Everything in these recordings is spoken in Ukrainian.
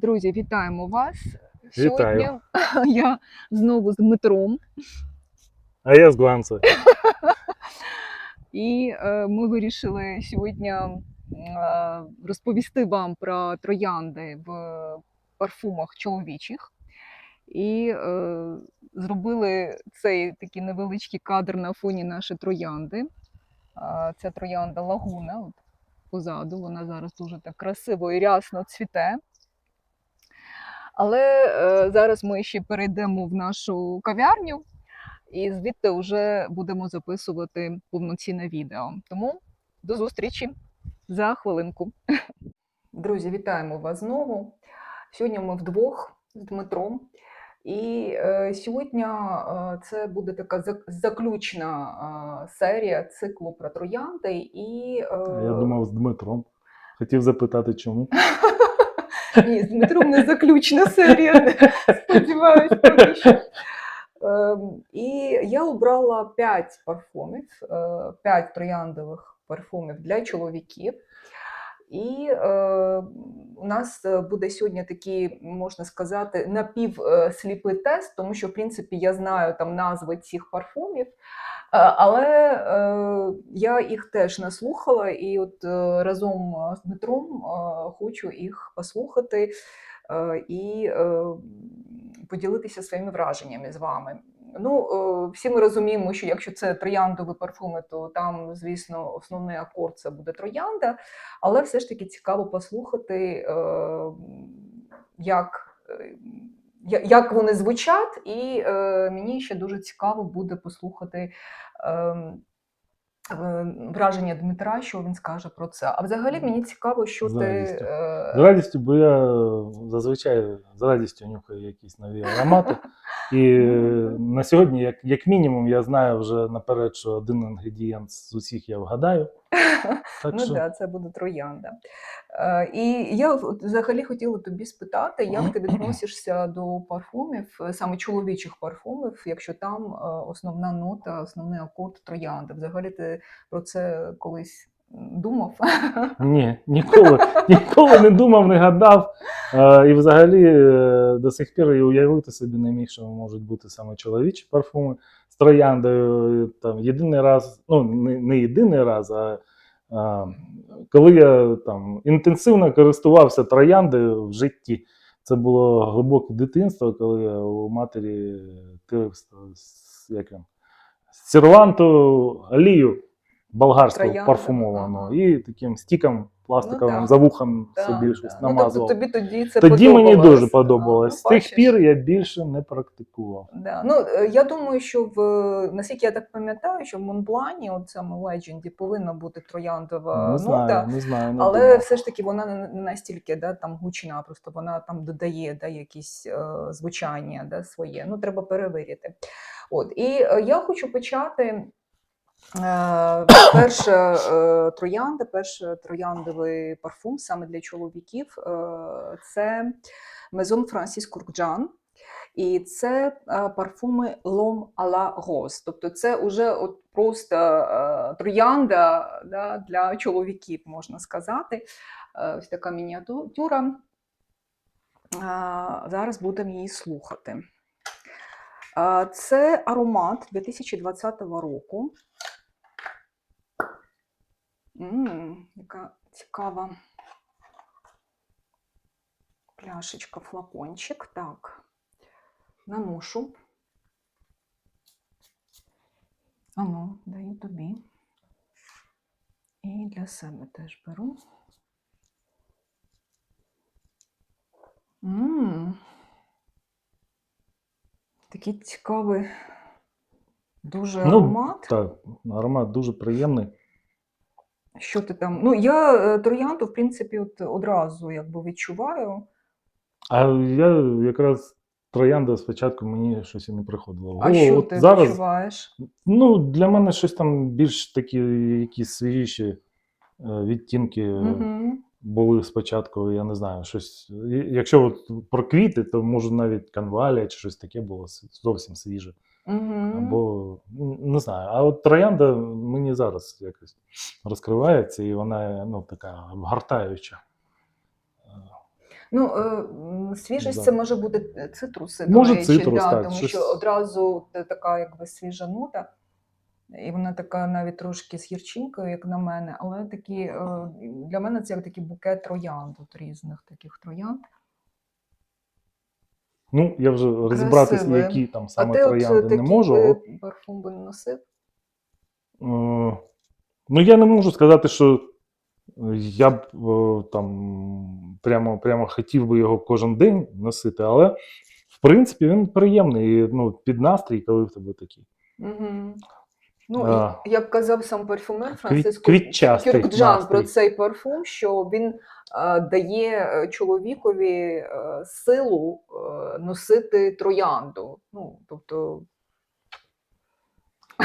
Друзі, вітаємо вас. Вітаю. Сьогодні я знову з Дмитром, А я з Гланця. і е, ми вирішили сьогодні е, розповісти вам про троянди в парфумах чоловічих. І е, зробили цей такий невеличкий кадр на фоні нашої троянди. А, Це троянда Лагуна. От позаду, вона зараз дуже так красиво і рясно цвіте. Але е, зараз ми ще перейдемо в нашу кав'ярню і звідти вже будемо записувати повноцінне відео. Тому до зустрічі за хвилинку. Друзі, вітаємо вас знову. Сьогодні ми вдвох з Дмитром. І е, сьогодні е, це буде така заключна е, серія циклу про троянди. І, е, Я думав з Дмитром. Хотів запитати, чому. Ні, з Дмитром не заключна серія, сподіваюсь, поки що. І я обрала 5 парфумів, 5 трояндових парфумів для чоловіків. І е, у нас е, буде сьогодні такий, можна сказати, напівсліпий тест, тому що, в принципі, я знаю там назви цих парфумів, але е, я їх теж не слухала, і от е, разом е, з Дмитром е, хочу їх послухати е, і е, поділитися своїми враженнями з вами. Ну, е, всі ми розуміємо, що якщо це трояндові парфуми, то там, звісно, основний акорд це буде троянда, але все ж таки цікаво послухати, е, як, е, як вони звучать, і е, мені ще дуже цікаво буде послухати. ем, е, Враження Дмитра, що він скаже про це. А взагалі мені цікаво, що З ти радістю. е, З радістю, бо я зазвичай з радістю нюхаю якісь нові аромати. І на сьогодні, як, як мінімум, я знаю вже наперед, що один інгредієнт з усіх я вгадаю. Так Ну що так, да, це буде троянда. Е, і я взагалі хотіла тобі спитати, як ти відносишся до парфумів, е, саме чоловічих парфумів, якщо там е, основна нота, основний акорд троянди. Взагалі ти про це колись думав? ні, ніколи, ніколи не думав, не гадав. Е, і взагалі е, до сих пір і уявити собі не міг, що можуть бути саме чоловічі парфуми з трояндою. Там єдиний раз, ну не, не єдиний раз, а коли я там інтенсивно користувався троянди в житті. Це було глибоке дитинство, коли я у матері як яким олію болгарську парфумовану і таким стіком пластиковим да. за вухом Да, собі да. щось Ну, намазував. тобто тобі тоді це Тоді мені дуже подобалось. З ну, тих пір я більше не практикував. Да. Ну, е, я думаю, що в наскільки я так пам'ятаю, що в Монблані, от саме в Legenді, повинна бути трояндова Не нота. не знаю. Не Але думав. все ж таки вона не не настільки да, там гучна, просто вона там додає да, якісь е, звучання да, своє. Ну, треба перевірити. От. І е, я хочу почати. Е, перша е, троянда, перший трояндовий парфум саме для чоловіків е, це Maison Francis Kurkdjian. І це парфуми L'Homme à la Rose. Тобто це вже от просто троянда да, для чоловіків, можна сказати. Ось така мініатюра. Зараз будемо її слухати. Це аромат 2020 року. М, яка цікава пляшечка, флакончик. Так, наношу. Ану, даю тобі. І для себе теж беру. М, Такий цікавий дуже Ну, аромат. Так, аромат дуже приємний. Що ти там? Ну, я е, троянду, в принципі, от одразу якби відчуваю. А я якраз троянда спочатку мені щось і не приходило. А голову. що От ти зараз відчуваєш? Ну, для мене щось там більш такі якісь свіжіші е, відтінки Угу. Були спочатку, я не знаю, щось. Якщо от про квіти, то може навіть канвалія чи щось таке було зовсім свіже. Угу. Або не знаю. А от троянда мені зараз якось розкривається, і вона ну, така обгортаюча. Ну, е, свіжість Да. це може бути цитруси, Може, до речі, цитрус, да, так, тому щось- що одразу така якби свіжа нота, і вона така навіть трошки з гірчинкою, як на мене, але такі, е, для мене це як такий букет троянд, от різних таких троянд. Ну, я вже розібратися, які там А саме ти от троянди такий не можу. От, парфум би не носив? е, ну, я не можу сказати, що я б е, там прямо, прямо хотів би його кожен день носити, але в принципі він приємний ну, під настрій, коли в тебе такий. Угу. Ну, А. як казав сам парфюмер Франциско Кюркджан настрій. про цей парфум, що він е, дає е, чоловікові е, силу е, носити троянду. Ну, тобто,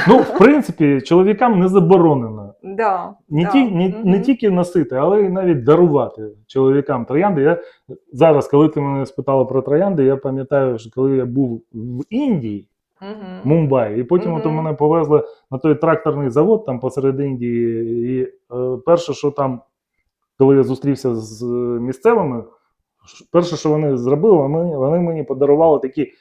Ну, в принципі, чоловікам не заборонено да, не, да. ті, не, не тільки носити, але й навіть дарувати чоловікам троянди. Я зараз, коли ти мене спитала про троянди, я пам'ятаю, що коли я був в Індії, Мгм. Мумбай. і потім от мене повезли на той тракторний завод там посеред Індії. І е, перше, що там, коли я зустрівся з е, місцевими, перше, що вони зробили, вони, вони мені подарували такий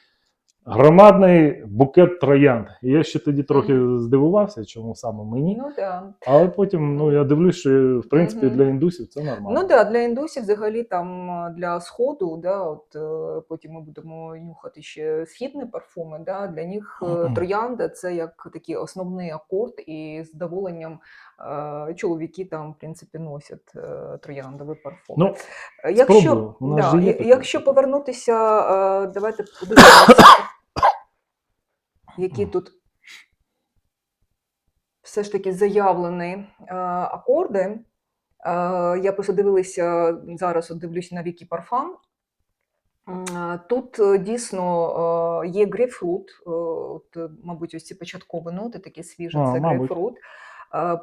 громадний букет троянд. І я ще тоді трохи здивувався, чому саме мені. Ну, да. Але потім ну, я дивлюсь, що в принципі для індусів це нормально. Ну да, для індусів взагалі там для сходу, да, от е, потім ми будемо нюхати ще східні парфуми. Да, для них е, троянда це як такий основний акорд, і з задоволенням е, чоловіки там в принципі носять трояндові парфуми. Ну, якщо, да, якщо повернутися, давайте подивимося, які тут все ж таки заявлені е, акорди. Е, я просто дивилася зараз, от дивлюся на Вікі Парфам. Е, Тут дійсно є грейпфрут, от, мабуть, ось ці початкові ноти, такі свіжі, це мабуть. грейпфрут.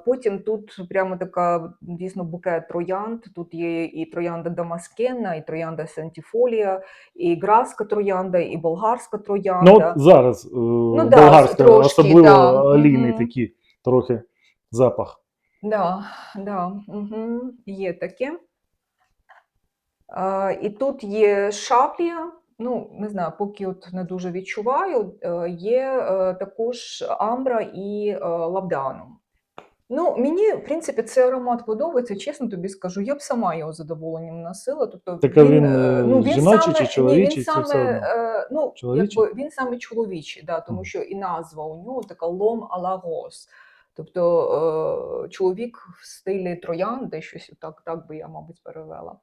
Потім тут прямо така дійсно букет троянд. Тут є і троянда Дамаскена, і троянда Сантіфолія, і граска троянда, і болгарська троянда. ну от зараз е, Ну да, болгарська, трошки, особливо да. олійний Мгм. такий трохи запах. Да, да, угу, є таке. А, і тут є шаплія. Ну, не знаю, поки от не дуже відчуваю. Е, Є е, також амбра і лабданум. Ну, мені, в принципі, цей аромат подобається, чесно тобі скажу. Я б сама його задоволенням носила. Тобто Так, а він, е, е, жіночий чи чоловічий, він саме, все е, ну, Чоловічий? якби, він саме чоловічий, да, тому що і назва у нього така лом а ла рос. Тобто чоловік в стилі троянди, щось так, так би я, мабуть, перевела.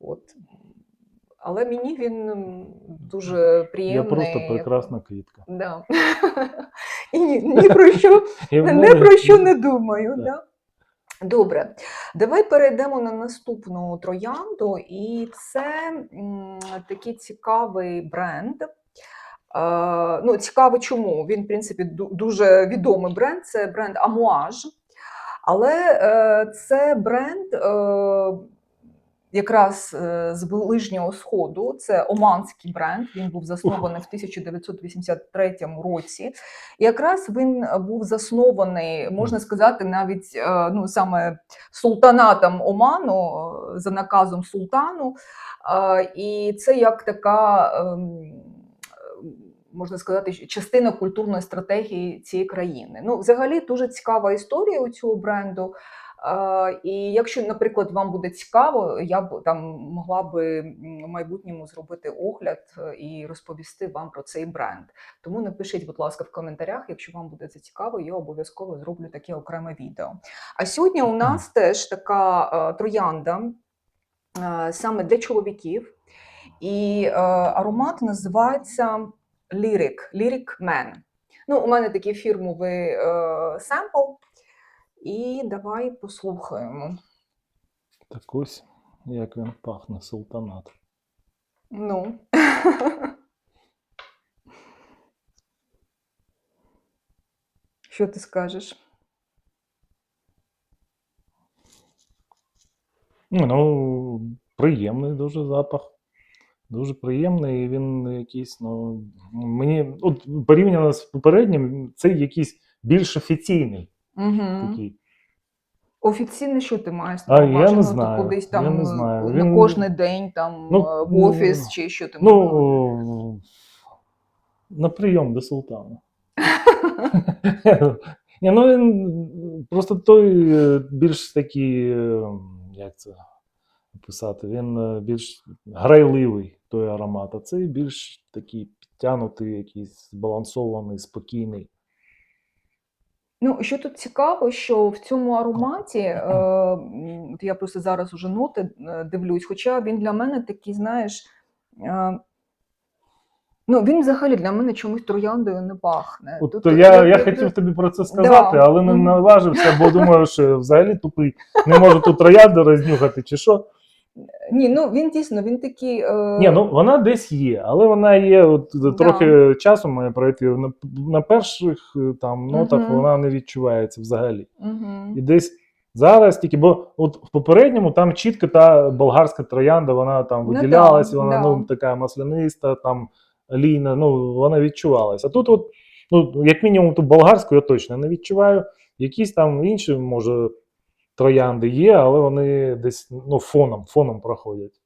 От. Але мені він дуже Я приємний. просто прекрасна квітка. Да. І ні, ні про що не про що не думаю. Да. Да. Добре, давай перейдемо на наступну троянду, і це м, такий цікавий бренд. Е, ну, цікаво, чому? Він, в принципі, дуже відомий бренд. Це бренд Амуаж. Але е, це бренд е, якраз е, з Ближнього Сходу. Це оманський бренд. Він був заснований в 1983 році. І якраз він був заснований, можна сказати, навіть е, ну, саме султанатом Оману е, за наказом султану. І це як така. ем, Можна сказати, частина культурної стратегії цієї країни. Ну, взагалі, дуже цікава історія у цього бренду. І якщо, наприклад, вам буде цікаво, я б там могла би в майбутньому зробити огляд е, і розповісти вам про цей бренд. Тому напишіть, будь ласка, в коментарях, якщо вам буде це цікаво, я обов'язково зроблю таке окреме відео. А сьогодні у нас теж така е, троянда е, саме для чоловіків, і аромат називається Lyric, Lyric Man. Ну, у мене такий фірмовий е, семпл. І давай послухаємо. Так ось, як він пахне, султанат. Ну. Що ти скажеш? Ну, приємний дуже запах. Дуже приємний, і він якийсь, ну, мені, от порівняно з попереднім, це якийсь більш офіційний Угу. такий. Офіційно що ти маєш А, я не Ну, знаю, кудись я не е, знаю. на Він- кожний день там Ну, е, в ну, офіс чи що ти маєш? Ну, на прийом до султана. Ні, ну він просто той е, більш такий, е, як це описати, він е, більш грайливий той аромат, а цей більш такий підтягнутий, якийсь збалансований, спокійний. Ну, що тут цікаво, що в цьому ароматі, е, от я просто зараз уже ноти е, дивлюсь, хоча він для мене такий, знаєш, е, ну він взагалі для мене чомусь трояндою не пахне. От Тут- то я, тут- я тут- хотів тобі про це сказати, Да. але не наважився, бо думаю, що взагалі тупий. Не можу тут троянду рознюхати чи що. Ні, ну він дійсно він такий. Е, Ні, ну вона десь є, але вона є от Да. трохи часу має пройти. На, на перших е, там нотах Мгм. вона не відчувається взагалі. Мгм. І десь зараз тільки, бо от в попередньому там чітко та болгарська троянда, вона там Ну да, вона да. ну така масляниста, там лійна, ну вона відчувалася. А тут, от, ну, як мінімум, ту болгарську я точно не відчуваю. Якісь там інші, може, троянди є, але вони десь ну, фоном, фоном проходять.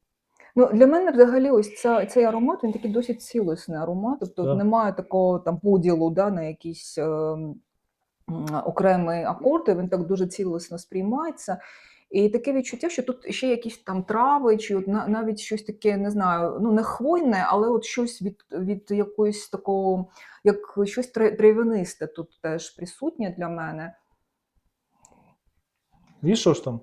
Ну, для мене взагалі ось ця, цей аромат, він такий досить цілісний аромат. Тобто Так. немає такого там поділу да, на якісь е, м, окремі акорди, він так дуже цілісно сприймається. І таке відчуття, що тут ще якісь там трави, чи от навіть щось таке, не знаю, ну не хвойне, але от щось від, від якоїсь такого, як щось трав'янисте тут теж присутнє для мене. І що ж там?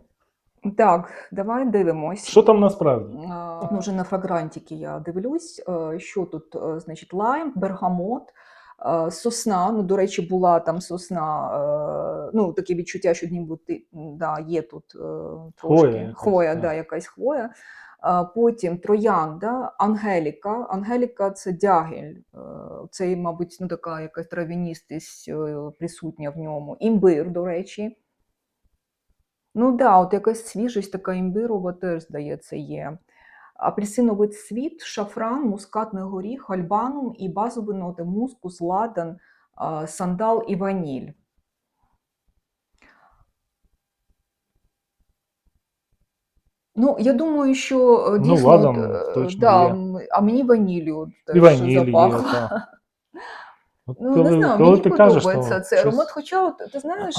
Так, давай дивимось. Що там насправді? Е, Ну, вже на фрагрантики я дивлюсь, е, що тут, е, значить, лайм, бергамот, е, сосна. Ну, до речі, була там сосна, ну, таке відчуття, що ніби ти, да, є тут трошки Хвоя якась, хвоя, да, якась хвоя. Потім троянда, ангеліка. Ангеліка це дягель. Це, мабуть, ну, така якась трав'яністість присутня в ньому. Імбир, до речі. Ну да, от якась свіжість така імбирова теж, здається, є. Апельсиновий цвіт, шафран, мускатний горіх, альбанум і базові ноти мускус, ладан, сандал і ваніль. Ну, я думаю, що е, Ну, дійсно, ладан от, е, точно да, є. а мені ванілю от теж ваніль є. та. От Ну, не знаю, коли мені ти кажеш, подобається то цей щось- Хоча, от, ти знаєш,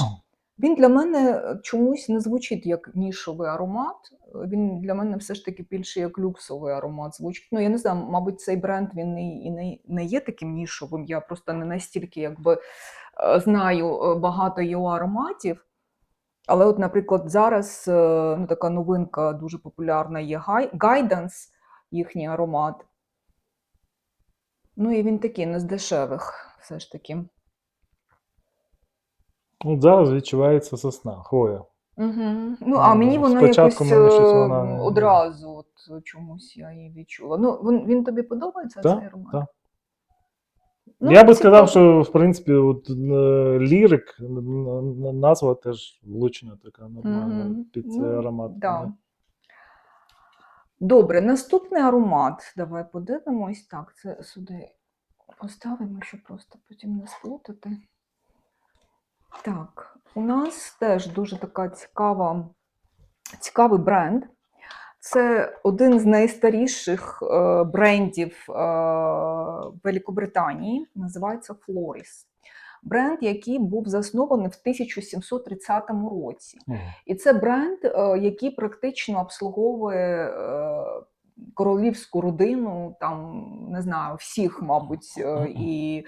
він для мене е, чомусь не звучить як нішовий аромат. Е, Він для мене все ж таки більше як люксовий аромат звучить. Ну, я не знаю, мабуть, цей бренд він і, не, не є таким нішовим. Я просто не настільки якби е, знаю багато його ароматів. Але, от, наприклад, зараз ну, така новинка дуже популярна є Guidance, їхній аромат. Ну і він такий не з дешевих, все ж таки. От зараз відчувається сосна, хвоя. Угу. Ну, а Ну, мені вона спочатку якось мені щось е, вона одразу от, чомусь я її відчула. Ну, він, він тобі подобається Так, цей аромат? так. Ну, Я би цікаво. сказав, що в принципі, от, е, лірик, н- н- назва теж влучна така нормальна Мгм. під цей Ну, аромат. Да. Добре, наступний аромат. Давай подивимось. Так, це сюди поставимо, щоб просто потім не сплутати. Так, у нас теж дуже така цікава, цікавий бренд. Це один з найстаріших е, брендів е, Великобританії, називається Floris. Бренд, який був заснований в 1730 році. І це бренд, е, який практично обслуговує королівську родину, там не знаю, всіх, мабуть, і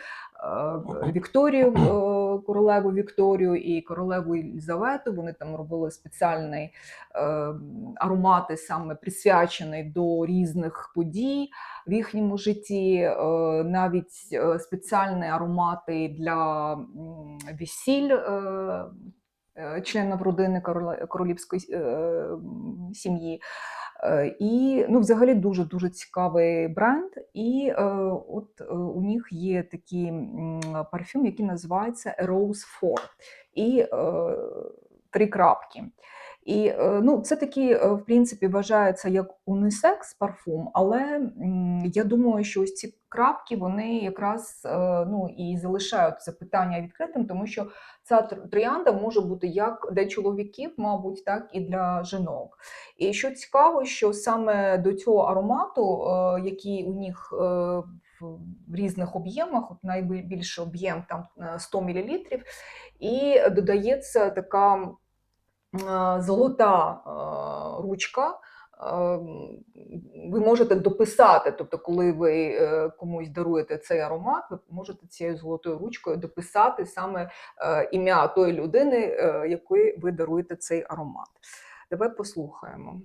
Вікторію, е, королеву Вікторію, і королеву Єлизавету. Вони там робили спеціальні е, аромати, саме присвячені до різних подій в їхньому житті, е, навіть спеціальні аромати для весіль. членів родини королівської сім'ї. Е, І ну, взагалі дуже дуже цікавий бренд. І е, от е, у них є такий парфюм, який називається Rose 4. І три крапки. І е, ну, це такий, е, в принципі, вважається як унісекс парфум, але я думаю, що ось ці крапки вони якраз е, ну, і залишають це питання відкритим, тому що ця троянда може бути як для чоловіків, мабуть, так і для жінок. І що цікаво, що саме до цього аромату, який у них в різних об'ємах, найбільший об'єм там е, 100 мл, і додається така золота е, ручка. Е, Ви можете дописати, тобто, коли ви е, комусь даруєте цей аромат, ви можете цією золотою ручкою дописати саме е, ім'я тої людини, е, якої ви даруєте цей аромат. Давай послухаємо.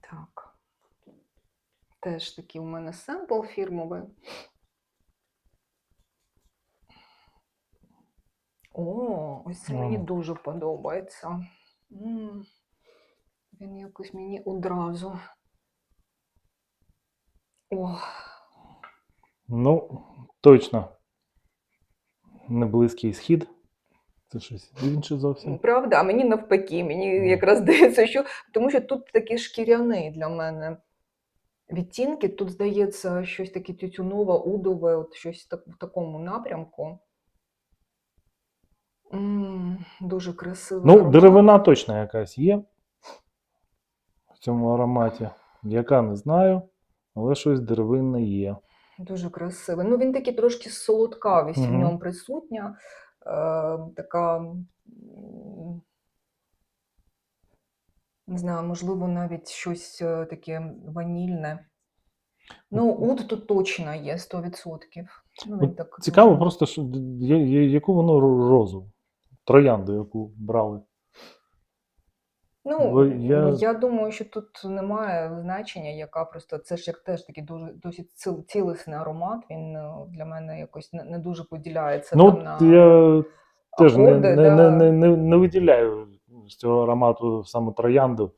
Так. Теж такий у мене семпл фірмовий. О, ось це мені дуже подобається. Він якось мені одразу. О, Ну, точно. Не близький схід. Це щось інше зовсім. правда, а мені навпаки, мені якраз здається, що тому що тут такий шкіряний для мене відтінки. Тут здається щось таке тютюнове, удове, от щось так, в такому напрямку. М, дуже красиво. Ну, деревина точно якась є в цьому ароматі. Яка не знаю, але щось деревинне є. Дуже красивий. Ну, він такий трошки солодкавість в Мгм. ньому присутня. Е, така, м, не знаю, можливо, навіть щось е, таке ванільне. Ну, уд тут точно є 100%. Ну, він От так Цікаво просто, що, я- я- яку воно ро- розу, троянду, яку брали. Ну, я- я... думаю, що тут немає значення, яка просто це ж як теж такий дуже досить цілесний цілісний аромат. Він е, для мене якось не, не дуже поділяється ну, там на я теж не, не, да. не, не, не, не виділяю з цього аромату саме троянду.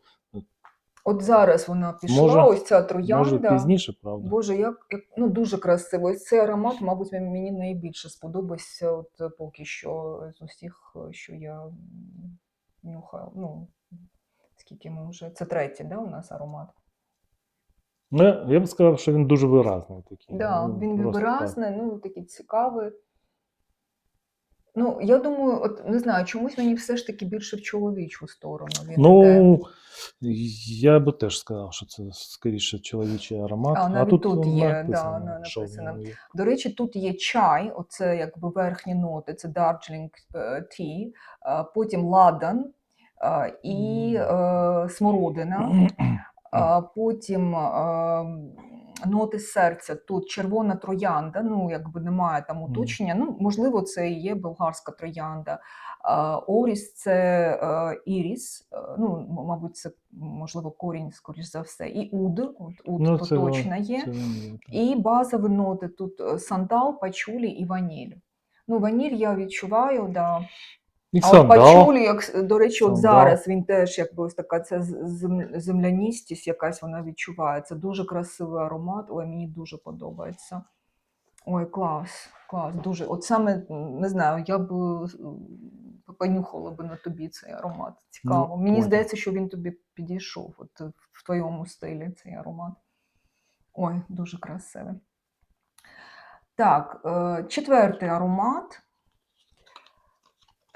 От зараз вона пішла, Може- ось ця Може, троянда. пізніше, правда. Боже, як, як ну дуже красиво. Ось цей аромат, мабуть, мені- найбільше сподобався от поки що з усіх, що я м, нюхаю. Ну, скільки ми вже. Це третій, да, у нас аромат? Ну, я, б сказав, що він дуже виразний такий. Да, Ну, він просто так. виразний, ну такий цікавий. Ну, я думаю, от не знаю, чомусь мені все ж таки більше в чоловічу сторону. Він. Ну, я би теж сказав, що це скоріше чоловічий аромат. А, навіть тут, тут є, написано, да, що написано. є. До речі, тут є чай, оце якби верхні ноти, це Darjeeling е, Tea, потім ладан і е, смородина, потім е, ноти серця, тут червона троянда, ну якби немає там уточнення, ну можливо, це і є болгарська троянда. Оріс це е, іріс, е, ну, мабуть, це можливо корінь, скоріш за все, і уд, от, уд Ну, то це, точно є. це. І базові ноти тут е, сандал, пачулі і ваніль. Ну, ваніль я відчуваю, да. І А от пачулі, як до речі, от зараз він теж якби ось така ця земляністість, якась вона відчувається. Дуже красивий аромат. Ой, мені дуже подобається. Ой, клас, клас, дуже. От саме не знаю, я б понюхала би на тобі цей аромат. Цікаво. Мені понял. здається, що він тобі підійшов от, е, в твоєму стилі цей аромат. Ой, дуже красивий. Так, е, четвертий аромат.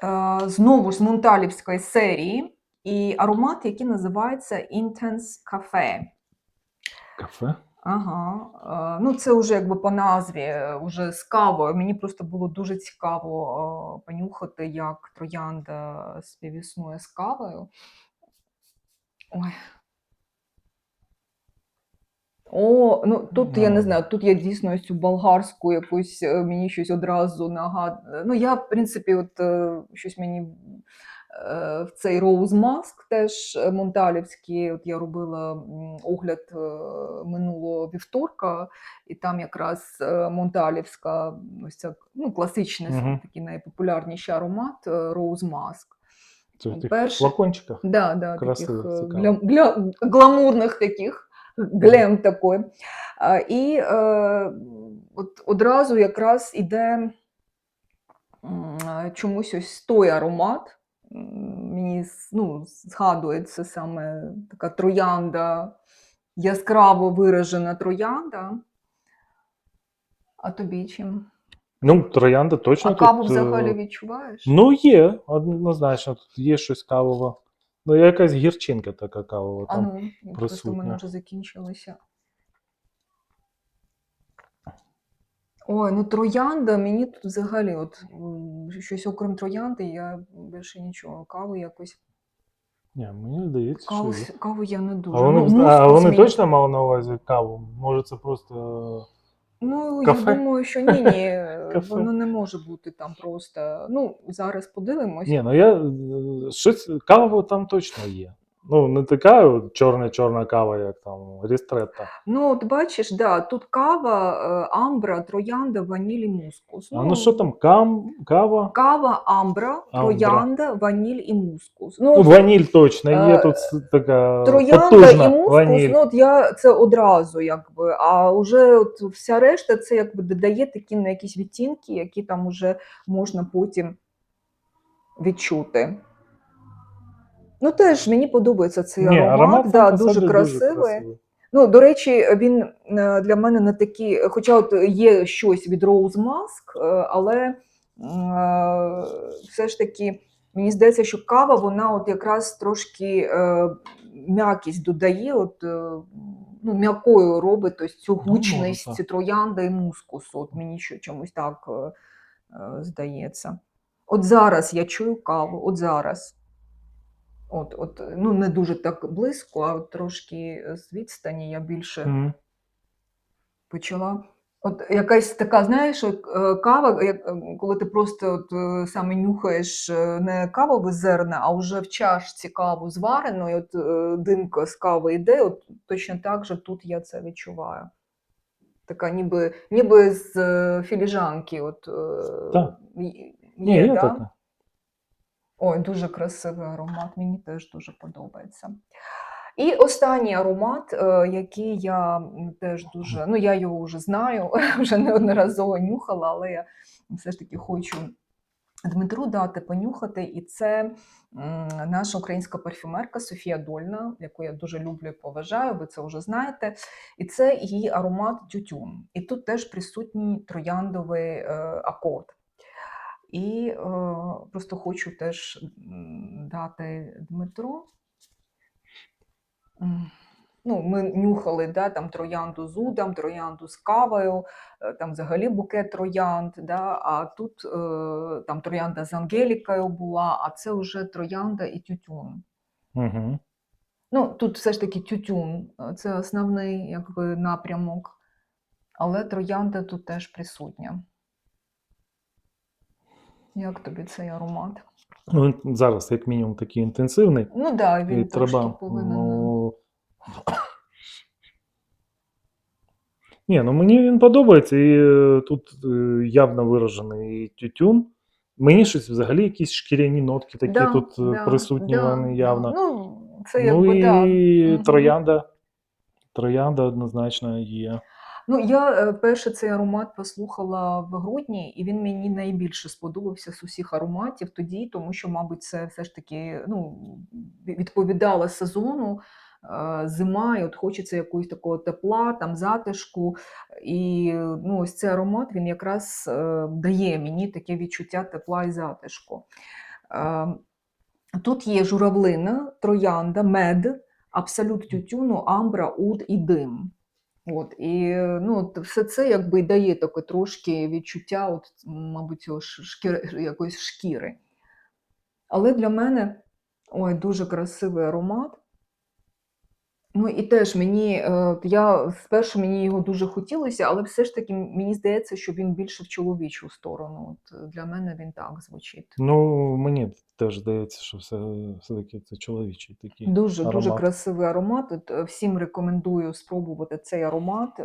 Е, Знову з Мунталівської серії. І аромат, який називається Intense Cafe. Кафе. Ага. е, Ну, це вже якби по назві, е, вже з кавою. Мені просто було дуже цікаво е, понюхати, як троянда співіснує з кавою. Ой. О, ну тут я не знаю, тут я дійсно ось цю болгарську якусь е, мені щось одразу нагадує. Ну, я, в принципі, от е, щось мені е, в цей Rose Mask теж е, Монталівський. От я робила огляд е, минулого вівторка, і там якраз е, Монталівська, ось ця ну, класичний Мгм. такий найпопулярніший аромат е, Rose Mask. Це в тих флакончиках. Да, да, Красиво, таких е, глям, гля, гламурних таких, глем такий. І е, от одразу якраз іде е, чомусь ось той аромат, мені ну, згадується саме така троянда, яскраво виражена троянда. А тобі чим? Ну, троянда точно А каву тут. взагалі е, відчуваєш? Ну, є, однозначно, тут є щось кавове. Ну, якась гірчинка така кавова. а Там. ну, просто в мене вже закінчилося. Ой, ну троянда, мені тут взагалі, от м, щось окрім троянди, я більше нічого. Каву якось. Ні, мені здається, Каву, що є. каву я не дуже. А вони, ну, а мускус вони мені- точно мали на увазі каву? Може, це просто. Ну, Кафе? я думаю, що ні, ні, Кафе? воно не може бути там просто. Ну, зараз подивимось. Ні, ну я е, щось кава там точно є. Ну, не така чорна-чорна кава, як там рістретта. Ну, от бачиш, да, тут кава, е, амбра, троянда, ваніль і мускус. А ну що там, кам, кава? Кава, амбра, Амбра. троянда, ваніль і мускус. Ну, Ну, ваніль точно є Е, тут така Троянда потужна і мускус, ваніль. ну от я це одразу, якби. А вже от вся решта це якби додає такі на якісь відтінки, які там уже можна потім відчути. Ну, теж мені подобається цей Ні, аромат, аромат да, сам по дуже красивий. Ну, до речі, він е, для мене не такий, хоча от є щось від Rose Mask, е, але е, все ж таки мені здається, що кава вона от якраз трошки м'якість додає, от, ну, м'якою робить ось цю Ну, гучність так. троянда і мускусу. От мені що чомусь так здається. От зараз я чую каву, от зараз. От, от, ну, не дуже так близько, а от трошки з відстані я більше Мгм. почала. От якась така, знаєш, е, кава, як, е, коли ти просто от, е, саме нюхаєш е, не кавове зерна, а вже в чашці каву зварену, і от е, димка з кави йде, от точно так же тут я це відчуваю. Така ніби, ніби з е, філіжанки. От, е, Так. й- Ні, є, є да? Ой, дуже красивий аромат, мені теж дуже подобається. І останній аромат, е, який я теж дуже, ну я його вже знаю, вже неодноразово нюхала, але я все ж таки хочу Дмитру дати понюхати. І це наша українська парфюмерка Софія Дольна, яку я дуже люблю і поважаю, ви це вже знаєте. І це її аромат тютюн. І тут теж присутній трояндовий е, акорд. І е, просто хочу теж дати Дмитру. Ну, ми нюхали да, там, троянду з удом, троянду з кавою, е, там взагалі букет троянд, да, а тут е, там троянда з Ангелікою була, а це вже троянда і тютюн. Мгм. Ну, тут все ж таки тютюн, е, це основний якби, напрямок, але троянда тут теж присутня. Як тобі цей аромат? Ну, він зараз, як мінімум, такий інтенсивний. Ну так, да, він треба. повинен. Ну... Ні, ну мені він подобається, і е, тут е, явно виражений тютюн. Мені щось взагалі якісь шкіряні нотки такі Да, тут е, да, присутні, да, вони да. явно. Ну, це ну якби і. Мгм. троянда. Троянда однозначно є. Ну, я е, перше цей аромат послухала в грудні, і він мені найбільше сподобався з усіх ароматів тоді, тому що, мабуть, це все ж таки ну, відповідало сезону. е, Зима, і от хочеться якогось такого тепла, там затишку. І ну, ось цей аромат він якраз е, дає мені таке відчуття тепла і затишку. Тут є журавлина, троянда, мед, абсолют тютюну, амбра, уд і дим. От, і е, ну, все це якби дає таке трошки відчуття, от, мабуть, цього шкіри, якоїсь шкіри. Але для мене ой, дуже красивий аромат. Ну і теж мені, е, я спершу мені його дуже хотілося, але все ж таки мені здається, що він більше в чоловічу сторону. От е, для мене він так звучить. Ну, мені теж здається, що все, все-таки це чоловічий такий. Дуже дуже красивий аромат. От, е, всім рекомендую спробувати цей аромат. Е,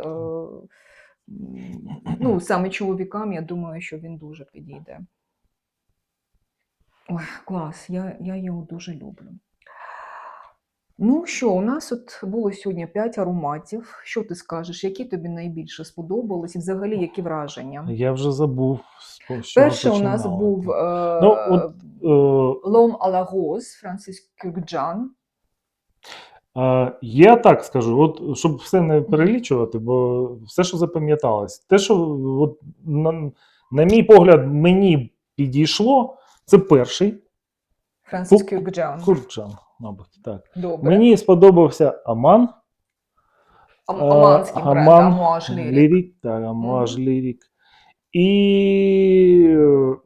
Ну, саме чоловікам, я думаю, що він дуже підійде. Ой, клас, я, я його дуже люблю. Ну що, у нас от було сьогодні 5 ароматів. Що ти скажеш, які тобі найбільше сподобались і взагалі які враження? Я вже забув. чого Перший у нас був е, Ну, от la rose, Франсіс Е, Я так скажу, от щоб все не перелічувати, бо все, що запам'яталось, те, що от, на, на мій погляд, мені підійшло, це перший Франсіс Кук- Кюкджан. Мабуть. Так. Добре. Мені сподобався Аман. Ам- е, Аманський бренд, Аман, Амуаж Лірік. Лірік, так, Амуаж Лірік. І е,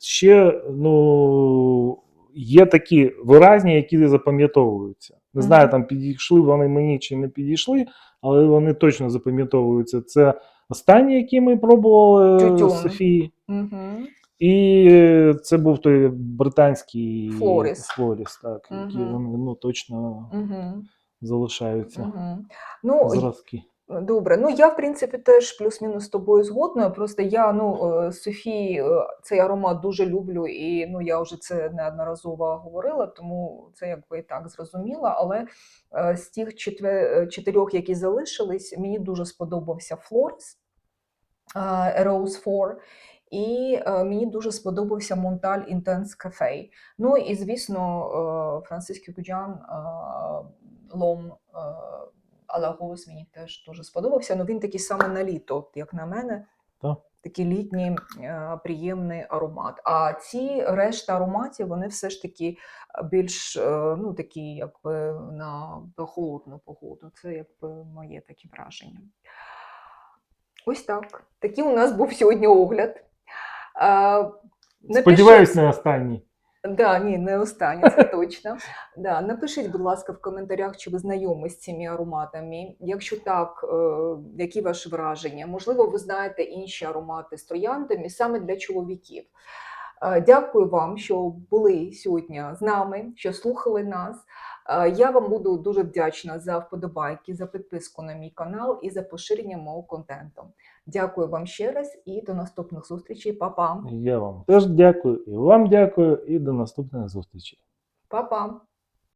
ще ну, є такі виразні, які запам'ятовуються. Не знаю, там підійшли вони мені чи не підійшли, але вони точно запам'ятовуються. Це останні, які ми пробували Тютюн. Софії. Мгм. І це був той британський Флоріс. Флоріс, так, які Мгм. вони ну, точно Мгм. залишаються. Мгм. Ну, Зразки. Добре, ну я в принципі теж плюс-мінус з тобою згодна. Просто я ну е, Софії е, цей аромат дуже люблю, і ну я вже це неодноразово говорила, тому це якби і так зрозуміло. Але е, з тих чотирьох, які залишились, мені дуже сподобався Флоріс е, Rose 4. І е, мені дуже сподобався Монталь Intense Cafe. Ну і звісно, е, Франциско Куджан е, Лом е, Алагос мені теж дуже сподобався. Ну він такий саме на літо, як на мене. Так. Такий літній е, приємний аромат. А ці решта ароматів вони все ж таки більш е, ну, такі, якби на холодну погоду. Це якби моє таке враження. Ось так. Такий у нас був сьогодні огляд. Сподіваюсь, не останній. Да, ні, не останнє, це точно. Да, напишіть, будь ласка, в коментарях, чи ви знайомі з цими ароматами. Якщо так, е, які ваші враження? Можливо, ви знаєте інші аромати з трояндами саме для чоловіків. Е, Дякую вам, що були сьогодні з нами, що слухали нас. Е, Я вам буду дуже вдячна за вподобайки, за підписку на мій канал і за поширення мого контенту. Дякую вам ще раз і до наступних зустрічей. Па-па! Я вам теж дякую, і вам дякую, і до наступних зустрічей. Па-па!